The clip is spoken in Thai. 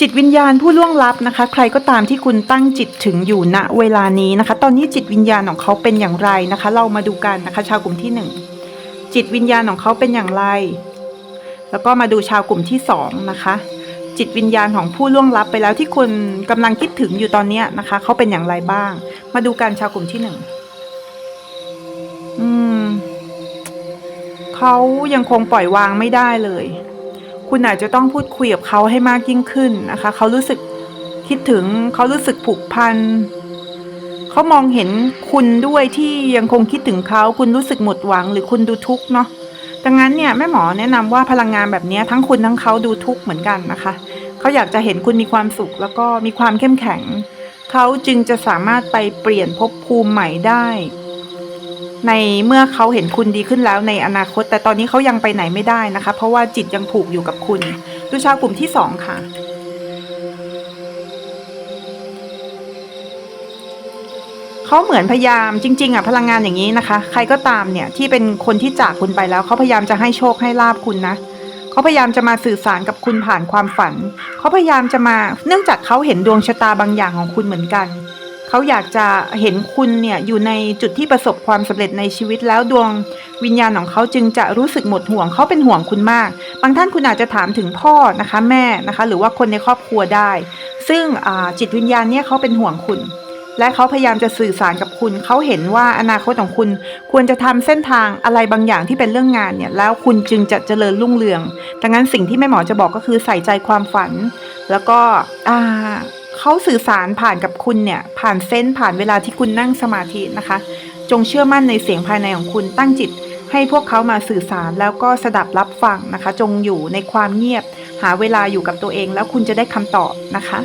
จิตวิญญาณผู้ล่วงลับนะคะ ใครก็ตามที่คุณตั้งจิตถึงอยู่ณเวลานี้นะคะ ตอนนี้จิตวิญญาณของเขาเป็นอย่างไรนะคะ เรามาดูกันนะคะ ชาวกลุ่มที่หนึ่งจิตวิญญาณของเขาเป็นอย่างไร แล้วก็มาดูชาวกลุ่มที่สองนะคะจิตวิญญาณของผู้ล่วงลับไปแล้วที่คุณกำลังคิดถึงอยู่ตอนนี้นะคะเขาเป็นอย่างไรบ้าง มาดูกันชาวกลุ่มที่หนึ่งอืมเขายังคงปล่อยวางไม่ได้เลย คุณอาจจะต้องพูดคุยกับเขาให้มากยิ่งขึ้นนะคะ เขารู้สึกคิดถึงเขารู้สึกผูกพันเขามองเห็นคุณด้วยที่ยังคงคิดถึงเขาคุณรู้สึกหมดหวังหรือคุณดูทุกข์เนาะดังนั้นเนี่ยแม่หมอแนะนำว่าพลังงานแบบนี้ทั้งคุณทั้งเขาดูทุกข์เหมือนกันนะคะ เขาอยากจะเห็นคุณมีความสุขแล้วก็มีความเข้มแข็ง เขาจึงจะสามารถไปเปลี่ยนภพภูมิใหม่ได้ ในเมื่อเขาเห็นคุณดีขึ้นแล้วในอนาคต แต่ตอนนี้เขายังไปไหนไม่ได้นะคะ เพราะว่าจิตยังผูกอยู่กับคุณดูชาวกลุ่มที่สองค่ะ เขาเหมือนพยายามจริง ๆอะพลังงานอย่างนี้นะคะ ใครก็ตามเนี่ยที่เป็นคนที่จากคุณไปแล้วเขาพยายามจะให้โชคให้ลาบคุณนะเขาพยายามจะมาสื่อสารกับคุณผ่านความฝัน เขาพยายามจะมาเนื่องจากเขาเห็นดวงชะตาบางอย่างของคุณเหมือนกัน เขาอยากจะเห็นคุณเนี่ยอยู่ในจุดที่ประสบความสำเร็จในชีวิตแล้วดวงวิญญาณของเขาจึงจะรู้สึกหมดห่วงเขาเป็นห่วงคุณมาก บางท่านคุณอาจจะถามถึงพ่อนะคะแม่นะคะ หรือว่าคนในครอบครัวได้ ซึ่งจิตวิญญาณเนี่ยเขาเป็นห่วงคุณ และเขาพยายามจะสื่อสารกับคุณ เขาเห็นว่าอนาคตของคุณควรจะทำเส้นทางอะไรบางอย่างที่เป็นเรื่องงานเนี่ยแล้วคุณจึงจะเจริญรุ่งเรืองดังนั้นสิ่งที่แม่หมอจะบอกก็คือใส่ใจความฝัน แล้วก็อ่า เขาสื่อสารผ่านกับคุณเนี่ยผ่านเส้นผ่านเวลาที่คุณนั่งสมาธินะคะ จงเชื่อมั่นในเสียงภายในของคุณตั้งจิต ให้พวกเขามาสื่อสารแล้วก็สดับรับฟังนะคะ จงอยู่ในความเงียบ หาเวลาอยู่กับตัวเองแล้วคุณจะได้คำตอบนะคะ